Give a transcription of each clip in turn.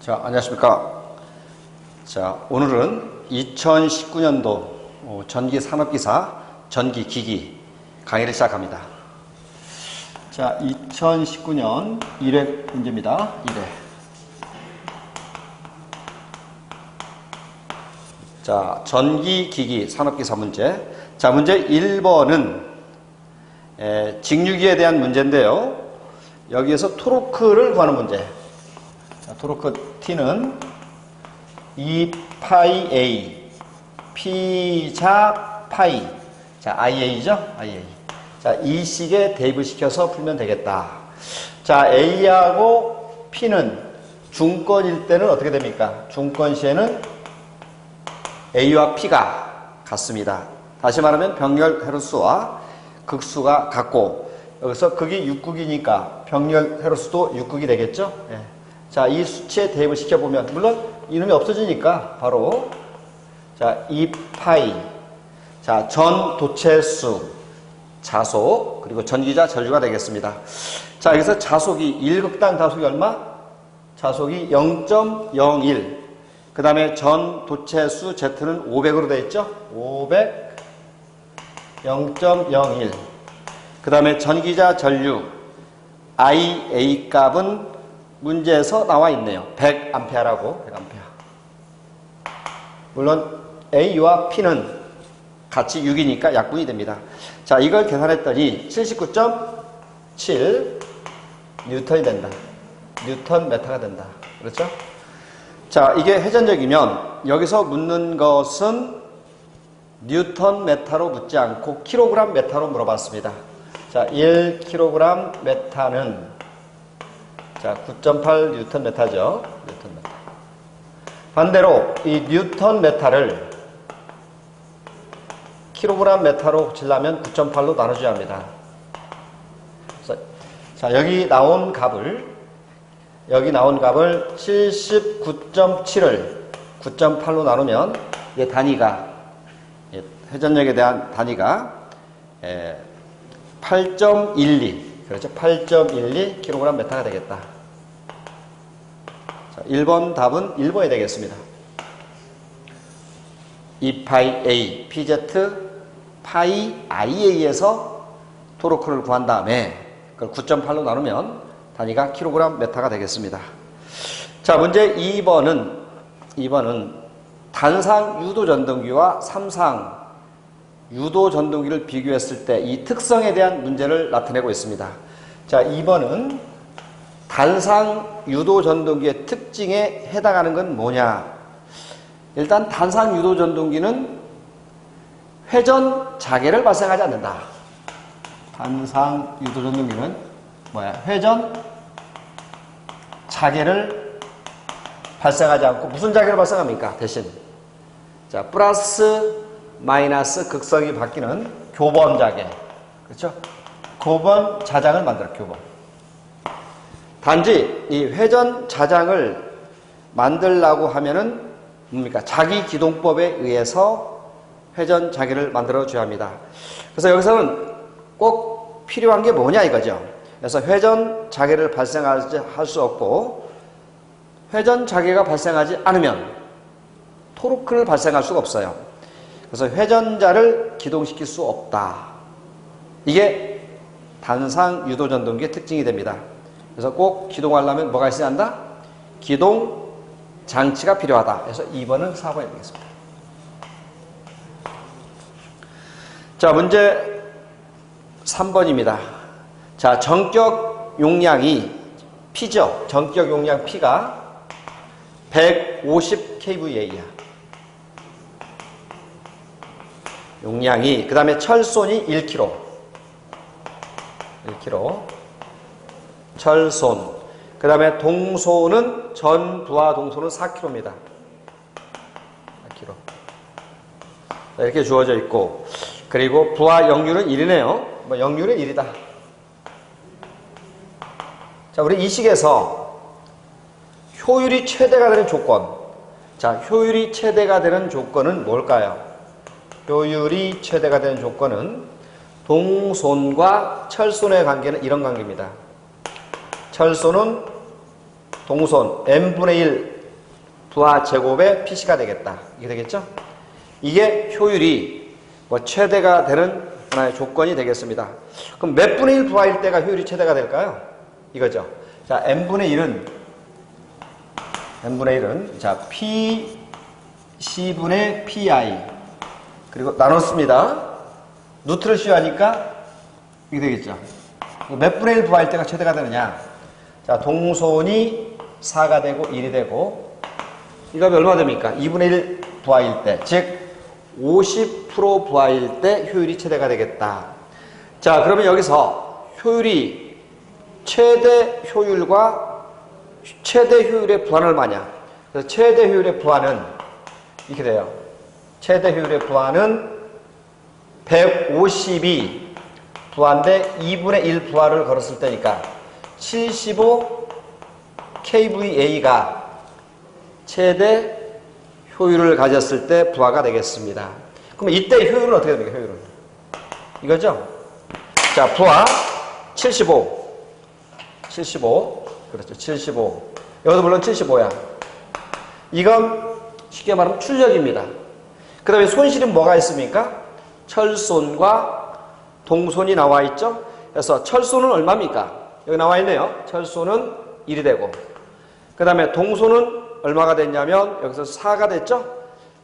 자, 안녕하십니까. 자, 오늘은 2019년도 전기 산업기사 전기 기기 강의를 시작합니다. 자, 2019년 1회 문제입니다. 1회. 자, 전기 기기 산업기사 문제. 자, 문제 1번은 에, 직류기에 대한 문제인데요. 여기에서 토로크를 구하는 문제. 자, 토로크 T는 2파이 A, P자 파이. 자, IA죠? IA. 자, 이 식에 대입을 시켜서 풀면 되겠다. 자, A하고 P는 중권일 때는 어떻게 됩니까? 중권 시에는 A와 P가 같습니다. 다시 말하면 병렬 헤르수와 극수가 같고 여기서 극이 6극이니까 병렬 헤르수도 6극이 되겠죠? 예. 자, 이 수치에 대입을 시켜보면 물론 이름이 없어지니까 바로 자, 2파이 자, 전 도체수 자속 그리고 전기자 전류가 되겠습니다. 자, 여기서 자속이 1극당 자속이 얼마? 자속이 0.01. 그 다음에 전 도체수 Z는 500으로 되어 있죠? 500, 0.01. 그 다음에 전기자 전류 IA 값은 문제에서 나와 있네요. 100A라고, 100A. 물론 A와 P는 같이 6이니까 약분이 됩니다. 자, 이걸 계산했더니 79.7 뉴턴이 된다. 뉴턴 메타가 된다. 그렇죠? 자, 이게 회전적이면 여기서 묻는 것은 뉴턴 메타로 묻지 않고 킬로그램 메타로 물어봤습니다. 자, 1kg 메타는 자, 9.8 뉴턴 메타죠. 뉴턴 메타. 반대로 이 뉴턴 메타를 킬로그램 메타로 고치려면 9.8로 나눠줘야 합니다. 자, 여기 나온 값을 여기 나온 값을 79.7을 9.8로 나누면 이게 단위가 예, 회전력에 대한 단위가 8.12 그렇죠? 8.12 kg 메타가 되겠다. 자, 1번 답은 1번이 되겠습니다. 2파이 A, PZ, 파이 IA에서 토로크를 구한 다음에 그걸 9.8로 나누면 단위가 킬로그램 메타가 되겠습니다. 자, 문제 2번은 2번은 단상 유도 전동기와 삼상 유도 전동기를 비교했을 때 이 특성에 대한 문제를 나타내고 있습니다. 자, 2번은 단상 유도 전동기의 특징에 해당하는 건 뭐냐? 일단 단상 유도 전동기는 회전 자개를 발생하지 않는다. 단상 유도 전동기는 뭐야? 회전 자개를 발생하지 않고 무슨 자개를 발생합니까? 대신 자 플러스 마이너스 극성이 바뀌는 교번 자개 그렇죠? 교번 자장을 만들어 교번 단지 이 회전 자장을 만들라고 하면은 뭡니까? 자기 기동법에 의해서 회전 자개를 만들어 줘야 합니다. 그래서 여기서는 꼭 필요한 게 뭐냐 이거죠. 그래서 회전 자개를 발생하지 할수 없고 회전 자개가 발생하지 않으면 토르크를 발생할 수가 없어요. 그래서 회전자를 기동시킬 수 없다. 이게 단상 유도 전동기의 특징이 됩니다. 그래서 꼭 기동하려면 뭐가 있어야 한다? 기동 장치가 필요하다. 그래서 2번은 4번이 되겠습니다. 자, 문제 3번입니다. 자, 전격 용량이 P죠. 전격 용량 P가 150kVA야. 용량이 그 다음에 철손이 1kg 1kg 철손. 그 다음에 동소는 전 부하 동소는 4kg입니다 4kg 이렇게 주어져 있고. 그리고 부하 역률은 1이네요. 뭐 역률은 1이다. 자 우리 이 식에서 효율이 최대가 되는 조건. 자 효율이 최대가 되는 조건은 뭘까요? 효율이 최대가 되는 조건은 동손과 철손의 관계는 이런 관계입니다. 철손은 동선 n분의 1 부하 제곱의 PC가 되겠다. 이게 되겠죠? 이게 효율이 뭐 최대가 되는 하나의 조건이 되겠습니다. 그럼 몇 분의 1 부하일 때가 효율이 최대가 될까요? 이거죠. 자, n분의 1은 n분의 1은 자, P C분의 PI 그리고 나눴습니다. 누트를 씌우하니까 이게 되겠죠. 몇 분의 1 부하일 때가 최대가 되느냐? 자, 동손이 4가 되고 1이 되고 이거 얼마 됩니까? 2분의 1 부하일 때, 즉 50% 부하일 때 효율이 최대가 되겠다. 자, 그러면 여기서 효율이 최대 효율과 최대 효율의 부하는 얼마냐? 그래서 최대 효율의 부하는 이렇게 돼요. 최대 효율의 부하는 150이 부하인데 2분의 1 부하를 걸었을 때니까 75 kVA가 최대 효율을 가졌을 때 부하가 되겠습니다. 그럼 이때 효율은 어떻게 됩니까? 효율은 이거죠? 자, 부하 75 75 그렇죠. 75 여기도 물론 75야. 이건 쉽게 말하면 출력입니다. 그 다음에 손실은 뭐가 있습니까? 철손과 동손이 나와 있죠? 그래서 철손은 얼마입니까? 여기 나와 있네요. 철손은 1이 되고. 그 다음에 동손은 얼마가 됐냐면 여기서 4가 됐죠?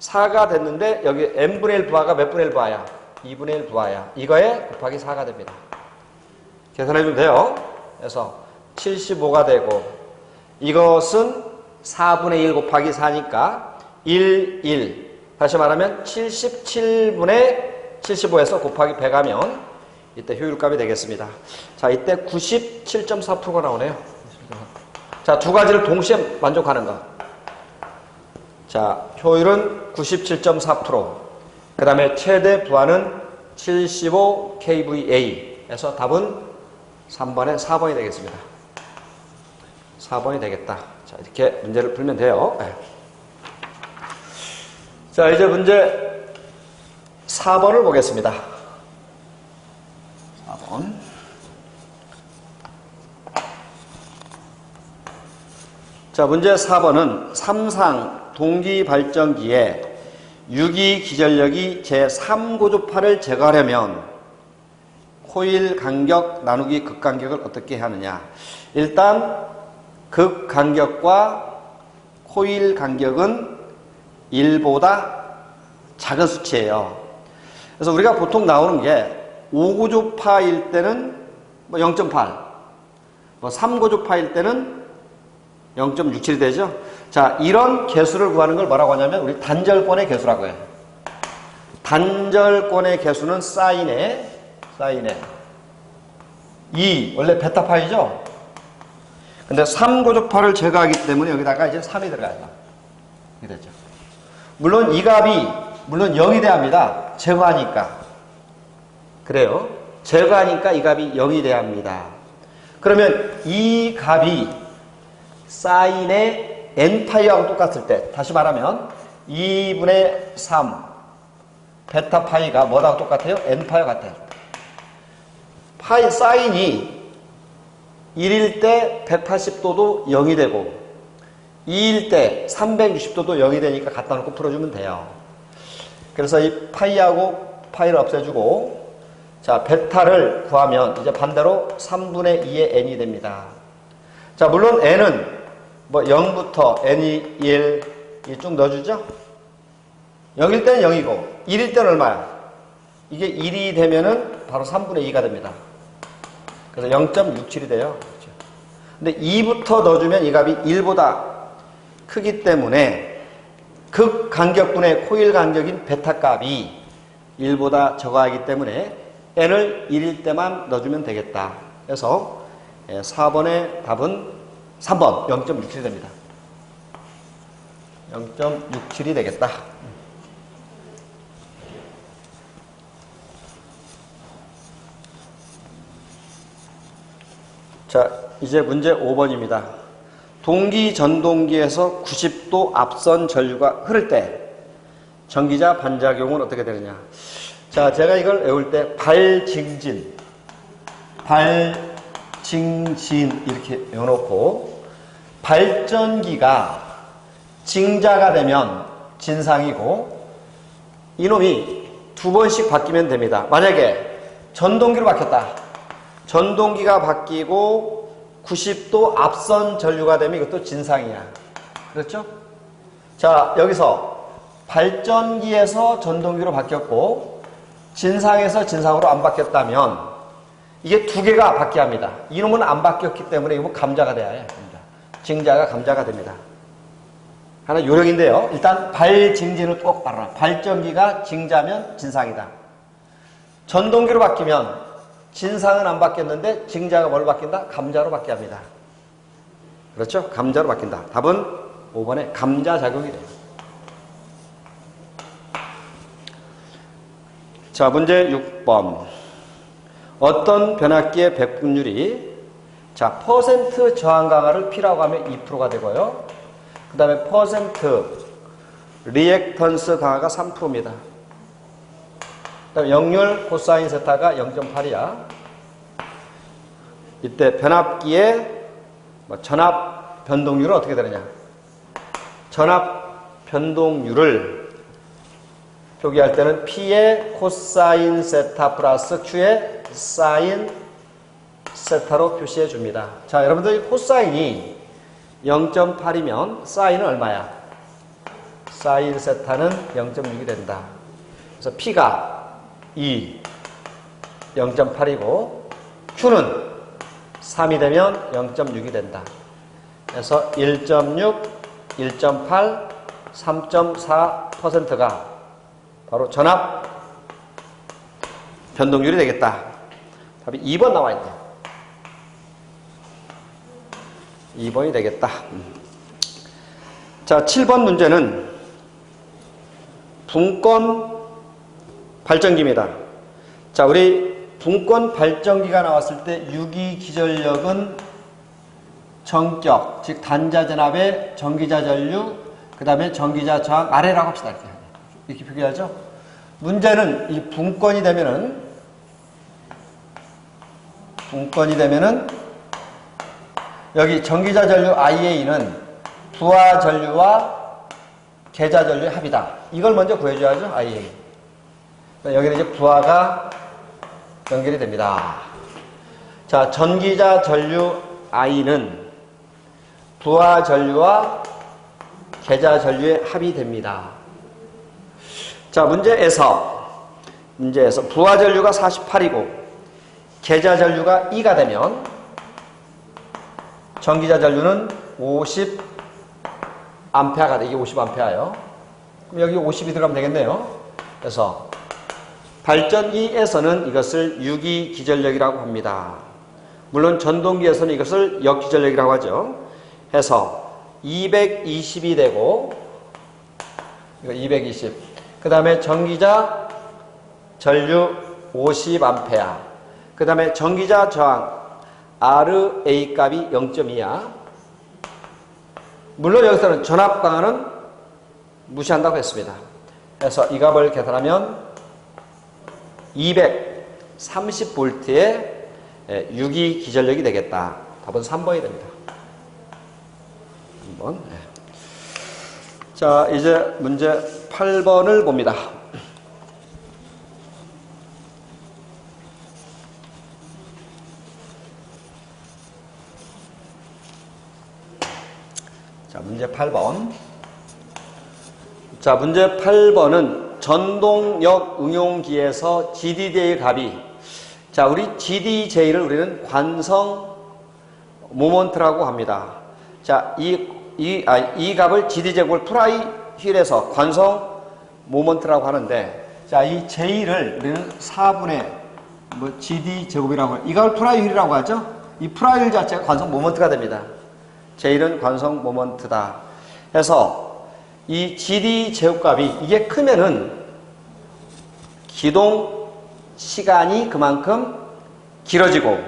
4가 됐는데 여기 n분의 1 부하가 몇 분의 1 부하야? 2분의 1 부하야. 이거에 곱하기 4가 됩니다. 계산해 주면 돼요. 그래서 75가 되고 이것은 4분의 1 곱하기 4니까 1, 1. 다시 말하면 77분의 75에서 곱하기 100하면 이때 효율값이 되겠습니다. 자, 이때 97.4%가 나오네요. 자, 두 가지를 동시에 만족하는 것. 자, 효율은 97.4%. 그 다음에 최대 부하는 75 kVA. 에서 답은 3번에 4번이 되겠습니다. 4번이 되겠다. 자, 이렇게 문제를 풀면 돼요. 네. 자, 이제 문제 4번을 보겠습니다. 4번. 자, 문제 4번은 삼상 동기 발전기에 유기 기전력이 제3고주파를 제거하려면 코일 간격 나누기 극간격을 어떻게 하느냐. 일단 극간격과 코일 간격은 1보다 작은 수치예요. 그래서 우리가 보통 나오는 게 5고주파일 때는 뭐 0.8, 뭐 3고주파일 때는 0.67이 되죠. 자, 이런 개수를 구하는 걸 뭐라고 하냐면 우리 단절권의 개수라고 해요. 단절권의 개수는 사인에 사인에 2 원래 베타파이죠. 근데 3고주파를 제거하기 때문에 여기다가 이제 3이 들어가요. 이렇게 되죠. 물론 이 값이 물론 0이 돼야 합니다. 제거하니까. 그래요. 제거하니까 이 값이 0이 돼야 합니다. 그러면 이 값이 사인의 n파이하고 똑같을 때 다시 말하면 2분의 3 베타파이가 뭐하고 똑같아요? n파이와 같아요. 파이 사인이 1일 때 180도도 0이 되고 2일 때 360도도 0이 되니까 갖다 놓고 풀어주면 돼요. 그래서 이 파이하고 파이를 없애주고 자 베타를 구하면 이제 반대로 3분의 2의 n이 됩니다. 자 물론 n은 뭐 0부터 n이 1 쭉 넣어주죠. 0일 때는 0이고 1일 때는 얼마야? 이게 1이 되면은 바로 3분의 2가 됩니다. 그래서 0.67이 돼요. 그렇죠? 근데 2부터 넣어주면 이 값이 1보다 크기 때문에 극 간격분의 코일 간격인 베타 값이 1보다 적어하기 때문에 n을 1일 때만 넣어주면 되겠다. 그래서 4번의 답은 3번 0.67이 됩니다. 0.67이 되겠다. 자, 이제 문제 5번입니다. 동기 전동기에서 90도 앞선 전류가 흐를 때 전기자 반작용은 어떻게 되느냐? 자, 제가 이걸 외울 때 발징진, 발징진 이렇게 외워놓고 발전기가 징자가 되면 진상이고 이놈이 두 번씩 바뀌면 됩니다. 만약에 전동기로 바뀌었다. 전동기가 바뀌고 90도 앞선 전류가 되면 이것도 진상이야. 그렇죠? 자, 여기서 발전기에서 전동기로 바뀌었고 진상에서 진상으로 안 바뀌었다면 이게 두 개가 바뀌어야 합니다. 이놈은 안 바뀌었기 때문에 이거 감자가 돼야 해. 감자. 징자가 감자가 됩니다. 하나 요령인데요. 일단 발징진을 꼭 알아라. 발전기가 징자면 진상이다. 전동기로 바뀌면 진상은 안 바뀌었는데 징자가 뭘 바뀐다? 감자로 바뀌어야 합니다. 그렇죠? 감자로 바뀐다. 답은 5번에 감자 작용이 돼요. 자, 문제 6번. 어떤 변압기의 백분율이 자, 퍼센트 저항 강화를 P라고 하면 2%가 되고요. 그 다음에 퍼센트 리액턴스 강화가 3%입니다. 그 다음에 역률 코사인 세타가 0.8이야. 이때 변압기의 뭐 전압 변동률은 어떻게 되느냐? 전압 변동률을 표기할 때는 P의 코사인 세타 플러스 Q의 사인 세타로 표시해 줍니다. 자, 여러분들 코사인이 0.8이면 사인은 얼마야? 사인 세타는 0.6이 된다. 그래서 P가 2, 0.8이고 Q는 3이 되면 0.6이 된다. 그래서 1.6, 1.8, 3.4%가 바로 전압 변동률이 되겠다. 답이 2번 나와 있네요. 2번이 되겠다. 음. 자, 7번 문제는 분권 발전기입니다. 자, 우리 분권 발전기가 나왔을 때 유기 기전력은 전격, 즉 단자 전압의 전기자 전류, 그 다음에 전기자 저항 아래라고 합시다. 이렇게, 이렇게 표기하죠. 문제는 이 분권이 되면은 분권이 되면은 여기 전기자 전류 IA는 부하 전류와 계자 전류의 합이다. 이걸 먼저 구해줘야죠, IA. 여기는 이제 부하가 연결이 됩니다. 자, 전기자 전류 I는 부하 전류와 계자 전류의 합이 됩니다. 자, 문제에서, 문제에서 부하 전류가 48이고 계자 전류가 2가 되면 전기자 전류는 50 암페아가 돼. 이게 50 암페아예요. 그럼 여기 50이 들어가면 되겠네요. 그래서 발전기에서는 이것을 유기 기전력이라고 합니다. 물론 전동기에서는 이것을 역기전력이라고 하죠. 해서 220이 되고 이거 220. 그 다음에 전기자 전류 50A. 그 다음에 전기자 저항 RA 값이 0.2야. 물론 여기서는 전압 강화는 무시한다고 했습니다. 그래서 이 값을 계산하면 230V의 유기 기전력이 되겠다. 답은 3번이 됩니다. 3번. 자, 이제 문제 8번을 봅니다. 자, 문제 8번. 자, 문제 8번은 전동력 응용기에서 GDJ의 값이 자, 우리 GDJ를 우리는 관성 모먼트라고 합니다. 자, 이, 이, 아, 이 값을 GD제곱을 프라이 휠에서 관성 모먼트라고 하는데 자, 이 J를 우리는 4분의 뭐 GD제곱이라고 해요. 이 값을 프라이 휠이라고 하죠. 이 프라이 휠 자체가 관성 모먼트가 됩니다. 제일은 관성 모먼트다. 해서 이 GD 제곱값이 이게 크면은 기동 시간이 그만큼 길어지고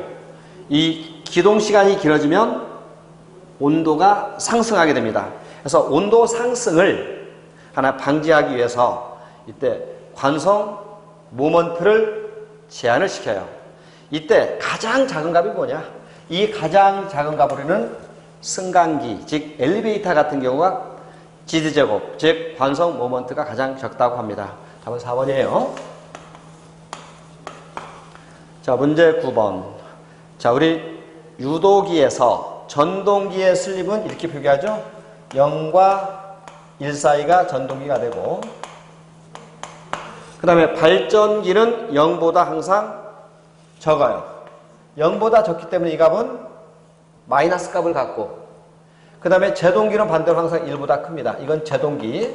이 기동 시간이 길어지면 온도가 상승하게 됩니다. 그래서 온도 상승을 하나 방지하기 위해서 이때 관성 모먼트를 제한을 시켜요. 이때 가장 작은 값이 뭐냐? 이 가장 작은 값으로는 승강기, 즉 엘리베이터 같은 경우가 지드제곱, 즉 관성 모먼트가 가장 적다고 합니다. 답은 4번이에요. 자, 문제 9번. 자, 우리 유도기에서 전동기의 슬립은 이렇게 표기하죠. 0과 1 사이가 전동기가 되고 그 다음에 발전기는 0보다 항상 적어요. 0보다 적기 때문에 이 값은 마이너스 값을 갖고 그 다음에 제동기는 반대로 항상 1보다 큽니다. 이건 제동기,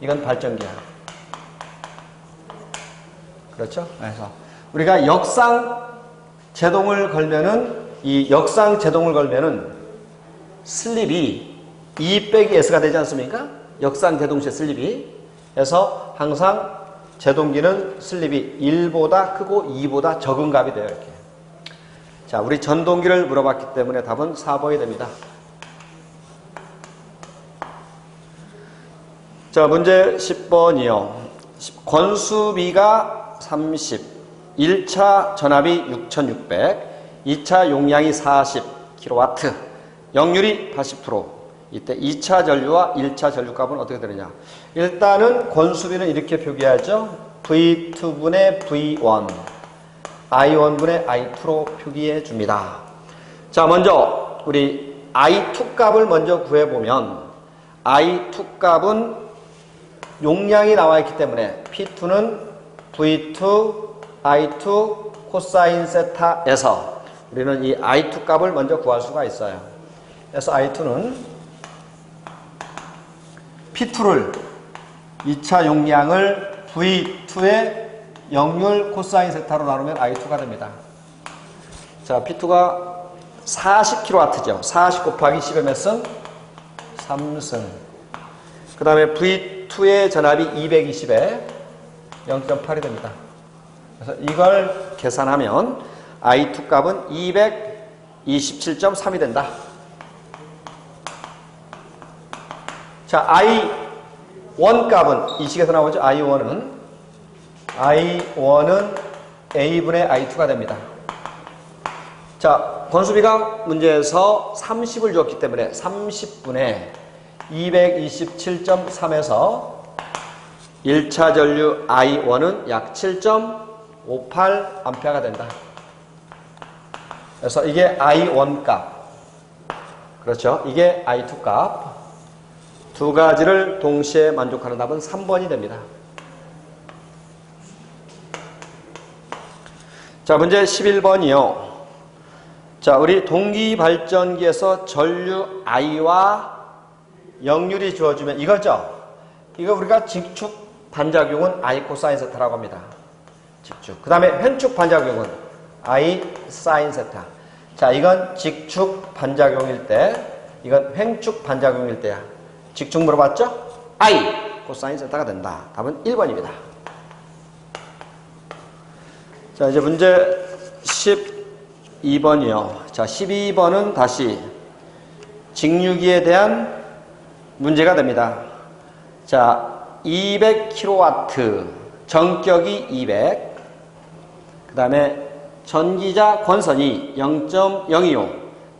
이건 발전기야. 그렇죠? 그래서 우리가 역상 제동을 걸면은 이 역상 제동을 걸면은 슬립이 2 빼기 S가 되지 않습니까? 역상 제동시의 슬립이. 그래서 항상 제동기는 슬립이 1보다 크고 2보다 적은 값이 돼요, 이렇게. 자, 우리 전동기를 물어봤기 때문에 답은 4번이 됩니다. 자, 문제 10번이요. 권수비가 30, 1차 전압이 6600, 2차 용량이 40kW, 역률이 80%. 이때 2차 전류와 1차 전류 값은 어떻게 되느냐? 일단은 권수비는 이렇게 표기하죠. V2분의 V1, I1분의 I2로 표기해 줍니다. 자, 먼저 우리 I2 값을 먼저 구해 보면 I2 값은 용량이 나와 있기 때문에 P2는 V2, I2 코사인 세타에서 우리는 이 I2 값을 먼저 구할 수가 있어요. 그래서 I2는 P2를 2차 용량을 V2의 역률 코사인 세타로 나누면 I2가 됩니다. 자, P2가 40kW죠. 40 곱하기 10의 몇 승? 3승. 그 다음에 V2의 전압이 220에 0.8이 됩니다. 그래서 이걸 계산하면 I2 값은 227.3이 된다. 자, I1 값은 이 식에서 나오죠. I1은 I1은 A분의 I2가 됩니다. 자, 권수비가 문제에서 30을 줬기 때문에 30분의 227.3에서 1차 전류 I1은 약 7.58A가 된다. 그래서 이게 I1 값. 그렇죠. 이게 I2 값. 두 가지를 동시에 만족하는 답은 3번이 됩니다. 자, 문제 11번이요. 자, 우리 동기 발전기에서 전류 I와 역률이 주어지면 이거죠? 이거 우리가 직축 반작용은 I 코사인 세타라고 합니다. 직축. 그 다음에 현축 반작용은 I 사인 세타. 자, 이건 직축 반작용일 때, 이건 횡축 반작용일 때야. 직축 물어봤죠? I 코사인 세타가 된다. 답은 1번입니다. 자, 이제 문제 12번이요. 자, 12번은 다시 직류기에 대한 문제가 됩니다. 자, 200kW, 전격이 200, 그 다음에 전기자 권선이 0.025,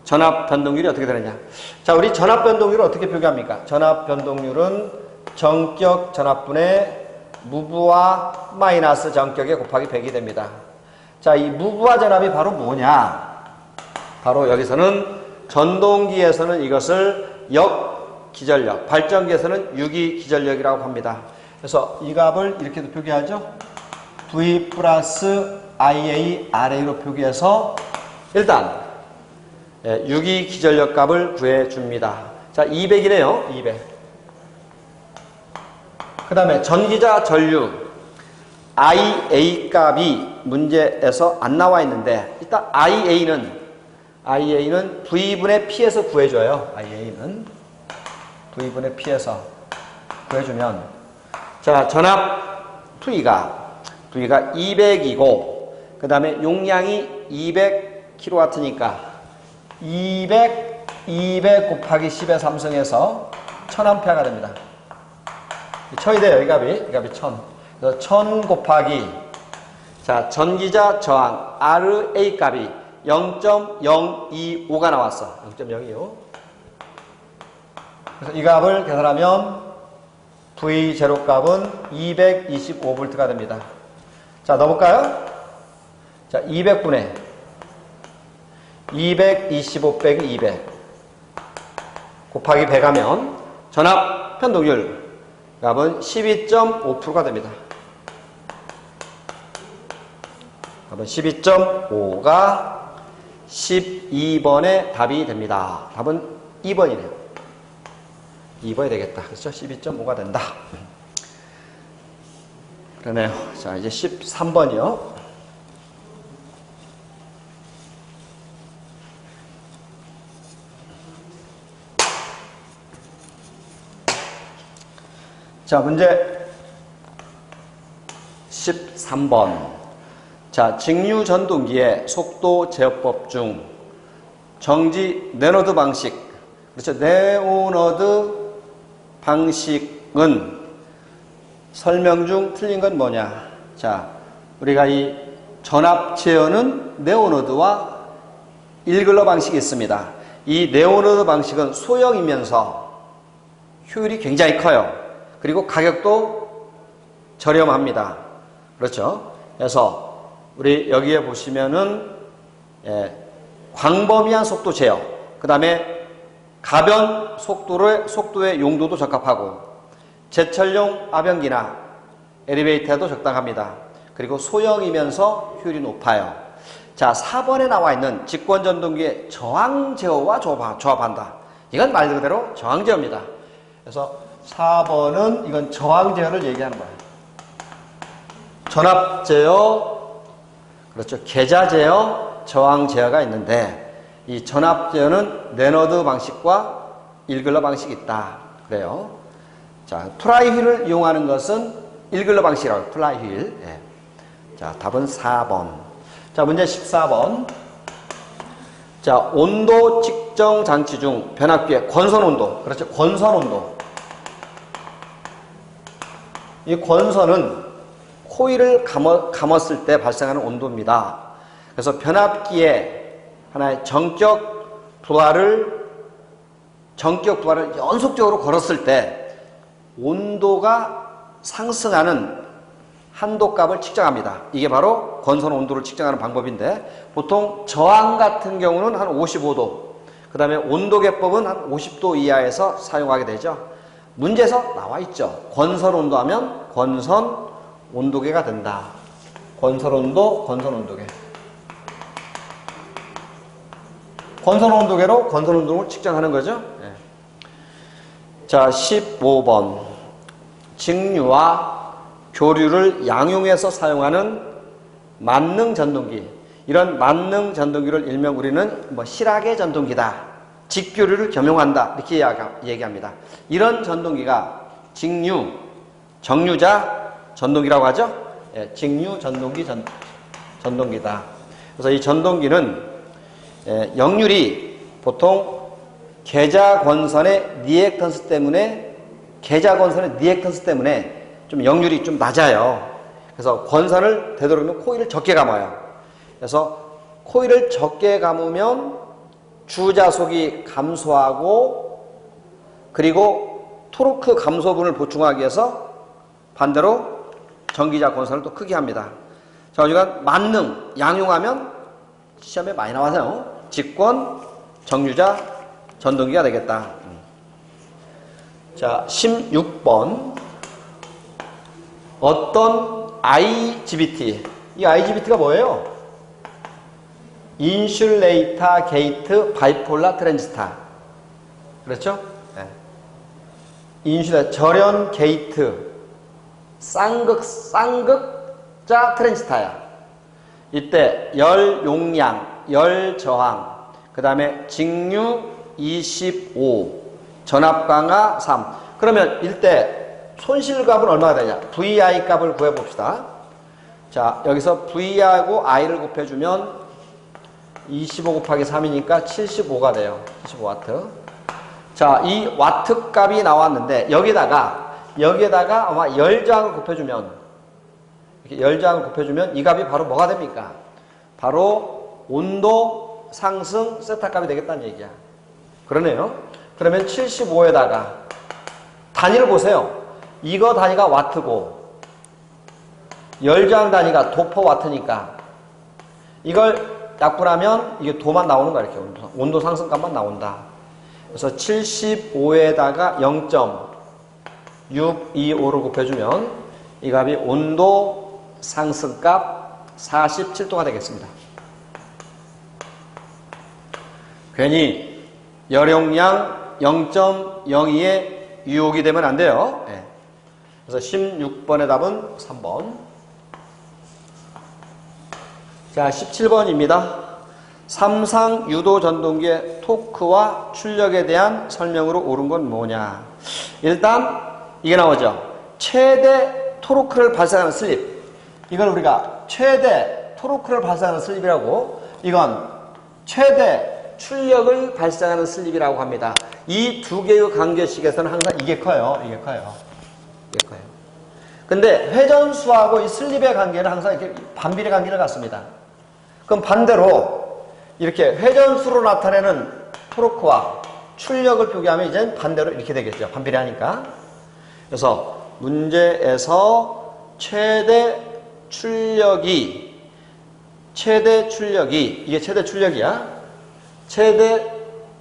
전압 변동률이 어떻게 되느냐. 자, 우리 전압 변동률을 어떻게 표기합니까? 전압 변동률은 전격 전압분의 무브와 마이너스 전격에 곱하기 100이 됩니다. 자, 이 무브와 전압이 바로 뭐냐? 바로 여기서는 전동기에서는 이것을 역 기전력, 발전기에서는 유기 기전력이라고 합니다. 그래서 이 값을 이렇게도 표기하죠. V 플러스 IA RA로 표기해서 일단 예, 유기 기전력 값을 구해 줍니다. 자, 200이네요. 200. 그 다음에 전기자 전류 IA 값이 문제에서 안 나와 있는데 일단 IA는 IA는 V분의 P에서 구해줘요. IA는 V분의 P에서 구해주면 자 전압 V가 V가 200이고 그 다음에 용량이 200kW니까 200 200 곱하기 10의 3승에서 1000A가 됩니다. 천이 돼요. 이 값이. 이 값이 천. 그래서 천 곱하기 자 전기자 저항 RA 값이 0.025가 나왔어. 0.025. 그래서 이 값을 계산하면 V0 값은 225V가 됩니다. 자, 넣어볼까요? 자, 200분의 225 빼기 200 곱하기 100 하면 전압 편동률 값은 12.5%가 됩니다. 값은 12.5가 12번의 답이 됩니다. 답은 2번이네요. 2번이 되겠다. 그렇죠? 12.5가 된다. 그러네요. 자, 이제 13번이요. 자, 문제 13번. 자, 직류 전동기의 속도 제어법 중 정지 네노드 방식. 그렇죠. 네오너드 방식은 설명 중 틀린 건 뭐냐? 자, 우리가 이 전압 제어는 네오노드와 일글러 방식이 있습니다. 이 네오노드 방식은 소형이면서 효율이 굉장히 커요. 그리고 가격도 저렴합니다. 그렇죠? 그래서 우리 여기에 보시면은 예, 광범위한 속도 제어, 그 다음에 가변 속도를 속도의 용도도 적합하고 제철용 아변기나 엘리베이터도 적당합니다. 그리고 소형이면서 효율이 높아요. 자, 4번에 나와 있는 직권 전동기의 저항 제어와 조합, 조합한다. 이건 말 그대로 저항 제어입니다. 그래서 4번은 이건 저항 제어를 얘기하는 거예요. 전압 제어, 그렇죠. 계좌 제어, 저항 제어가 있는데 이 전압 제어는 네너드 방식과 일글러 방식이 있다. 그래요. 자, 플라이휠을 이용하는 것은 일글러 방식이라고 해요. 플라이휠. 예. 자, 답은 4번. 자, 문제 14번. 자, 온도 측정 장치 중 변압기의 권선 온도. 그렇죠. 권선 온도. 이 권선은 코일을 감어, 감았 을 때 발생하는 온도입니다. 그래서 변압기에 하나의 정격 부하를 정격 부하를 연속적으로 걸었을 때 온도가 상승하는 한도값을 측정합니다. 이게 바로 건선 온도를 측정하는 방법인데 보통 저항 같은 경우는 한 55도, 그 다음에 온도계법은 한 50도 이하에서 사용하게 되죠. 문제에서 나와 있죠. 권선 온도하면 권선 온도계가 된다. 권선 온도, 권선 온도계. 권선 온도계로 권선 온도를 측정하는 거죠. 예. 자, 15번. 직류와 교류를 양용해서 사용하는 만능 전동기. 이런 만능 전동기를 일명 우리는 뭐 실학의 전동기다. 직교류를 겸용한다. 이렇게 얘기합니다. 이런 전동기가 직류, 정류자 전동기라고 하죠. 예, 직류 전동기 전, 전동기다. 그래서 이 전동기는 예, 역률이 보통 계좌 권선의 리액턴스 때문에 계좌 권선의 리액턴스 때문에 좀 역률이 좀 낮아요. 그래서 권선을 되도록이면 코일을 적게 감아요. 그래서 코일을 적게 감으면 주자속이 감소하고 그리고 토르크 감소분을 보충하기 위해서 반대로 전기자 권선을 또 크게 합니다. 자, 우리가 만능, 양용하면 시험에 많이 나와서요. 직권, 정유자, 전동기가 되겠다. 자, 16번. 어떤 IGBT. 이 IGBT가 뭐예요? 인슐레이터 게이트 바이폴라 트랜지스타. 그렇죠? 네. 인슐레 절연 게이트 쌍극 쌍극자 트랜지스타야. 이때 열 용량, 열 저항, 그 다음에 직류 25, 전압 강화 3. 그러면 이때 손실값은 얼마가 되냐? VI 값을 구해봅시다. 자, 여기서 V하고 I를 곱해주면 25 곱하기 3이니까 75가 돼요. 75와트. 자, 이 와트 값이 나왔는데 여기다가 여기에다가 아마 열장을 곱해주면 이렇게 열장을 곱해주면 이 값이 바로 뭐가 됩니까? 바로 온도 상승 세타 값이 되겠다는 얘기야. 그러네요. 그러면 75에다가 단위를 보세요. 이거 단위가 와트고 열장 단위가 도퍼 와트니까 이걸 약분하면 이게 도만 나오는 거야 이렇게 온도, 온도 상승값만 나온다. 그래서 75에다가 0.625를 곱해주면 이 값이 온도 상승값 47도가 되겠습니다. 괜히 열용량 0.02에 유혹이 되면 안 돼요. 예. 그래서 16번의 답은 3번. 자, 17번입니다. 삼상 유도 전동기의 토크와 출력에 대한 설명으로 옳은 건 뭐냐? 일단 이게 나오죠. 최대 토르크를 발생하는 슬립. 이걸 우리가 최대 토르크를 발생하는 슬립이라고 이건 최대 출력을 발생하는 슬립이라고 합니다. 이 두 개의 관계식에서는 항상 이게 커요. 이게 커요. 이게 커요. 근데 회전수하고 이 슬립의 관계는 항상 이렇게 반비례 관계를 갖습니다. 그럼 반대로 이렇게 회전수로 나타내는 토르크와 출력을 표기하면 이제 반대로 이렇게 되겠죠. 반비례하니까. 그래서 문제에서 최대 출력이 최대 출력이 이게 최대 출력이야. 최대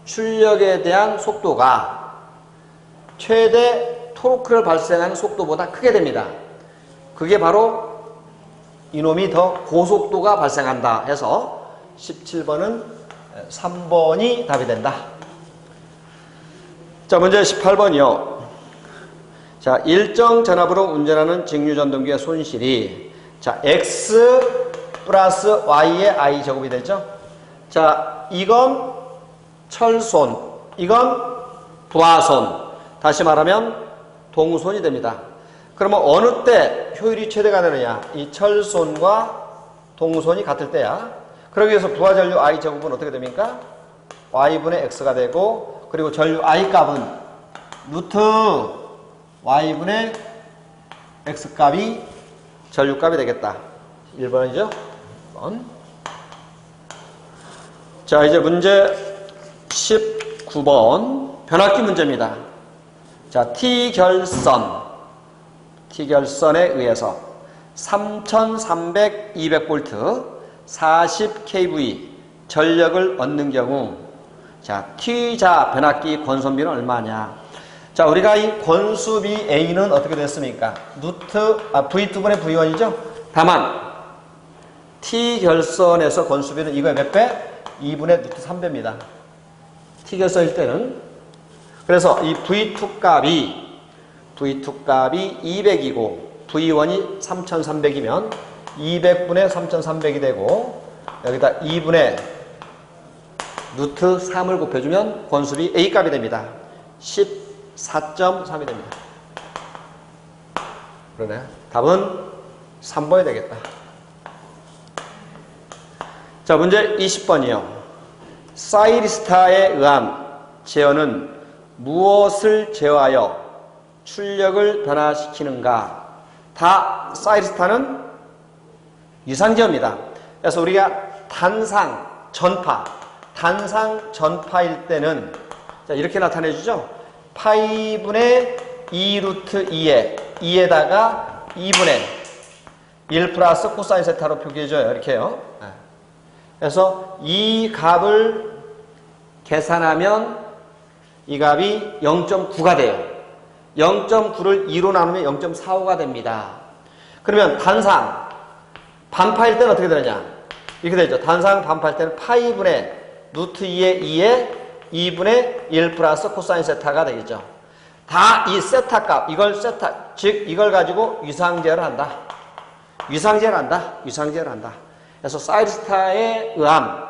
출력에 대한 속도가 최대 토르크를 발생하는 속도보다 크게 됩니다. 그게 바로 이놈이 더 고속도가 발생한다 해서 17번은 3번이 답이 된다. 자, 문제 18번이요. 자, 일정 전압으로 운전하는 직류전동기의 손실이 자, x 플러스 y의 i 제곱이 되죠. 자, 이건 철손, 이건 부하손. 다시 말하면 동손이 됩니다. 그러면 어느 때 효율이 최대가 되느냐? 이 철손과 동손이 같을 때야. 그러기 위해서 부하 전류 i 제곱은 어떻게 됩니까? y분의 x가 되고 그리고 전류 i 값은 루트 y분의 x 값이 전류 값이 되겠다. 1번이죠? 1번. 자, 이제 문제 19번 변압기 문제입니다. 자, T 결선 T 결선에 의해서 3300, 200V 40 kV 전력을 얻는 경우 자, T자 변압기 권선비는 얼마냐? 자, 우리가 이 권수비 A는 어떻게 됐습니까? 루트 아, V2분의 V1이죠? 다만 T 결선에서 권수비는 이거의 몇 배? 2분의 루트 3배입니다. T 결선일 때는 그래서 이 V2 값이 V2 값이 200이고 V1이 3300이면 200분의 3300이 되고 여기다 2분의 루트 3을 곱해주면 권수비 A 값이 됩니다. 14.3이 됩니다. 그러네. 답은 3번이 되겠다. 자, 문제 20번이요. 사이리스타에 의한 제어는 무엇을 제어하여 출력을 변화시키는가? 다 사이리스타는 유상제어입니다. 그래서 우리가 단상, 전파, 단상 전파일 때는 자, 이렇게 나타내 주죠. 파이분의 2 루트 2에 2에다가 2분의 1 플러스 코사인 세타로 표기해줘요. 이렇게요. 네. 그래서 이 값을 계산하면 이 값이 0.9가 돼요. 0.9를 2로 나누면 0.45가 됩니다. 그러면 단상, 반파일 때는 어떻게 되느냐? 이렇게 되죠. 단상 반파일 때는 파이분의 루트 2의 2에 2분의 1 플러스 코사인 세타가 되겠죠. 다 이 세타 값, 이걸 세타, 즉 이걸 가지고 유상제를 한다. 유상제를 한다. 유상제를 한다. 그래서 사이드스타에 의함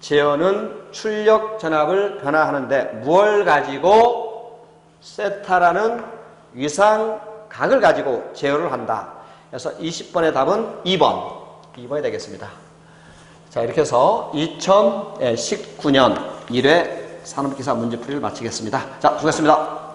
제어는 출력 전압을 변화하는데 무엇을 가지고 세타라는 위상각을 가지고 제어를 한다. 그래서 20번의 답은 2번. 2번이 되겠습니다. 자, 이렇게 해서 2019년 1회 산업기사 문제풀이를 마치겠습니다. 자, 수고했습니다.